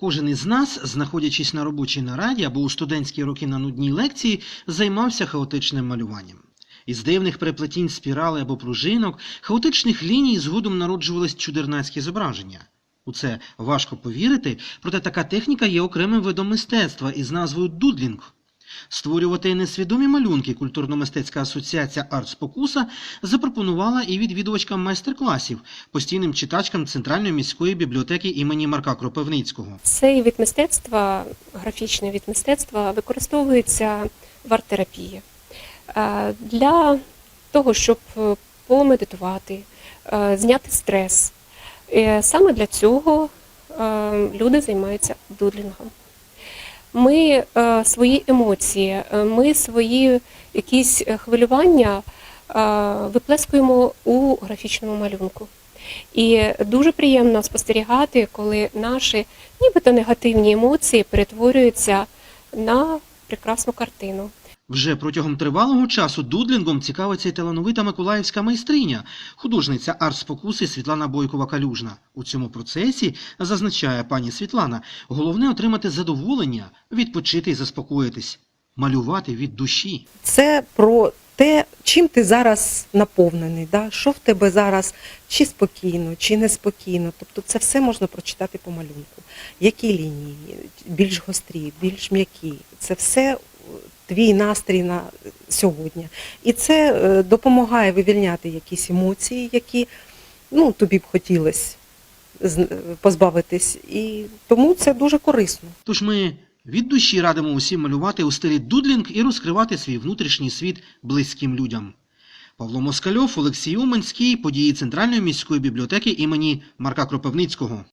Кожен із нас, знаходячись на робочій нараді або у студентські роки на нудній лекції, займався хаотичним малюванням. Із дивних переплетінь спірали або пружинок, хаотичних ліній згодом народжувались чудернацькі зображення. У це важко повірити, проте така техніка є окремим видом мистецтва із назвою дудлінг. Створювати несвідомі малюнки культурно-мистецька асоціація «Артспокуса» запропонувала і відвідувачкам майстер-класів, постійним читачкам Центральної міської бібліотеки імені Марка Кропивницького. Цей вид мистецтва, графічний вид мистецтва, використовується в арт-терапії Е, для того, щоб е, помедитувати, е, зняти стрес. Саме для цього люди займаються дудлінгом. Ми е, свої емоції, е, ми свої якісь е, хвилювання е, виплескуємо у графічному малюнку. І дуже приємно спостерігати, коли наші нібито негативні емоції перетворюються на прекрасну картину. Вже протягом тривалого часу дудлінгом цікавиться й талановита миколаївська майстриня, художниця арт-спокуси Світлана Бойкова-Калюжна. У цьому процесі, зазначає пані Світлана, головне отримати задоволення, відпочити і заспокоїтись, малювати від душі. Це про те, чим ти зараз наповнений, да? що в тебе зараз чи спокійно, чи неспокійно. Тобто це все можна прочитати по малюнку. Які лінії, більш гострі, більш м'які. Це все твій настрій на сьогодні. І це е, допомагає вивільняти якісь емоції, які ну, тобі б хотілося з- позбавитись. І тому це дуже корисно. Тож ми від душі радимо усім малювати у стилі дудлінг і розкривати свій внутрішній світ близьким людям. Павло Москальов, Олексій Уманський, події Центральної міської бібліотеки імені Марка Кропивницького.